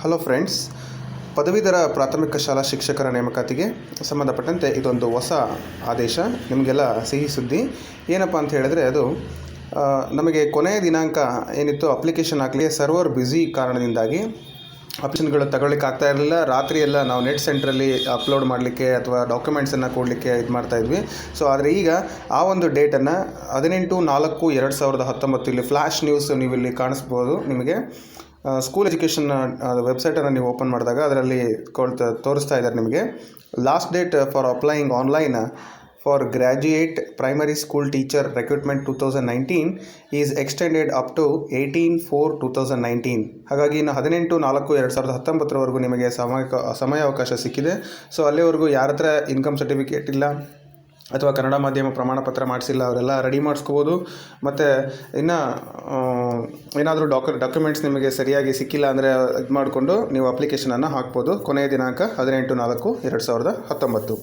Hello friends ಪದವೀಧರ ಪ್ರಾಥಮಿಕ ಶಾಲಾ ಶಿಕ್ಷಕರ ನೇಮಕಾತಿಗೆ ಸಂಬಂಧಪಟ್ಟಂತೆ ಇದೊಂದು ಹೊಸ ಆದೇಶ, ನಿಮಗೆಲ್ಲ ಸಿಹಿ ಸುದ್ದಿ. ಏನಪ್ಪ ಅಂತ ಹೇಳಿದ್ರೆ ಅದು ನಮಗೆ ಕೊನೆಯ ದಿನಾಂಕ ಏನಿತ್ತು ಅಪ್ಲಿಕೇಶನ್ ಹಾಕಲಿ ಸರ್ವರ್ ಬ್ಯುಸಿ ಕಾರಣದಿಂದಾಗಿ ಅಪ್ಲಿಕೇಶನ್ಗಳು ತಗೊಳ್ಳಿಕ್ಕೆ ಆಗ್ತಾ ಇರಲಿಲ್ಲ. ರಾತ್ರಿ ಎಲ್ಲ ನಾವು ನೆಟ್ ಸೆಂಟ್ರಲ್ಲಿ ಅಪ್ಲೋಡ್ ಮಾಡಲಿಕ್ಕೆ ಅಥವಾ ಡಾಕ್ಯುಮೆಂಟ್ಸನ್ನು ಕೊಡಲಿಕ್ಕೆ ಇದು ಮಾಡ್ತಾ ಇದ್ವಿ. ಸೊ ಆದರೆ ಈಗ ಆ ಒಂದು ಡೇಟನ್ನು ಹದಿನೆಂಟು ನಾಲ್ಕು ಎರಡು ಸಾವಿರದ ಹತ್ತೊಂಬತ್ತು ಇಲ್ಲಿ ಫ್ಲ್ಯಾಶ್ ನ್ಯೂಸ್ ನೀವು ಇಲ್ಲಿ ಕಾಣಿಸ್ಬೋದು ನಿಮಗೆ. ಸ್ಕೂಲ್ ಎಜುಕೇಷನ್ ವೆಬ್ಸೈಟನ್ನು ನೀವು ಓಪನ್ ಮಾಡಿದಾಗ ಅದರಲ್ಲಿ ಕೊಳ್ತಾ ತೋರಿಸ್ತಾ ಇದ್ದಾರೆ ನಿಮಗೆ. Last date for applying online for graduate primary school teacher recruitment two thousand nineteen is extended up to eighteen four two thousand nineteen ಹಾಗಾಗಿ ಇನ್ನು ಹದಿನೆಂಟು, ನಾಲ್ಕು, ಎರಡು ಸಾವಿರದ ಹತ್ತೊಂಬತ್ತರವರೆಗೂ ನಿಮಗೆ ಸಮಯ ಸಮಯಾವಕಾಶ ಸಿಕ್ಕಿದೆ. ಸೊ ಅಲ್ಲಿವರೆಗೂ ಯಾರ ಹತ್ರ ಇನ್ಕಮ್ ಸರ್ಟಿಫಿಕೇಟ್ ಇಲ್ಲ ಅಥವಾ ಕನ್ನಡ ಮಾಧ್ಯಮ ಪ್ರಮಾಣ ಪತ್ರ ಮಾಡಿಸಿಲ್ಲ, ಅವರೆಲ್ಲ ರೆಡಿ ಮಾಡಿಸ್ಕೋಬೋದು. ಮತ್ತು ಇನ್ನು ಏನಾದರೂ ಡಾಕ್ಯು ಡಾಕ್ಯುಮೆಂಟ್ಸ್ ನಿಮಗೆ ಸರಿಯಾಗಿ ಸಿಕ್ಕಿಲ್ಲ ಅಂದರೆ ಇದು ಮಾಡಿಕೊಂಡು ನೀವು ಅಪ್ಲಿಕೇಶನನ್ನು ಹಾಕ್ಬೋದು. ಕೊನೆಯ ದಿನಾಂಕ ಹದಿನೆಂಟು ನಾಲ್ಕು, ಎರಡು ಸಾವಿರದ ಹತ್ತೊಂಬತ್ತು.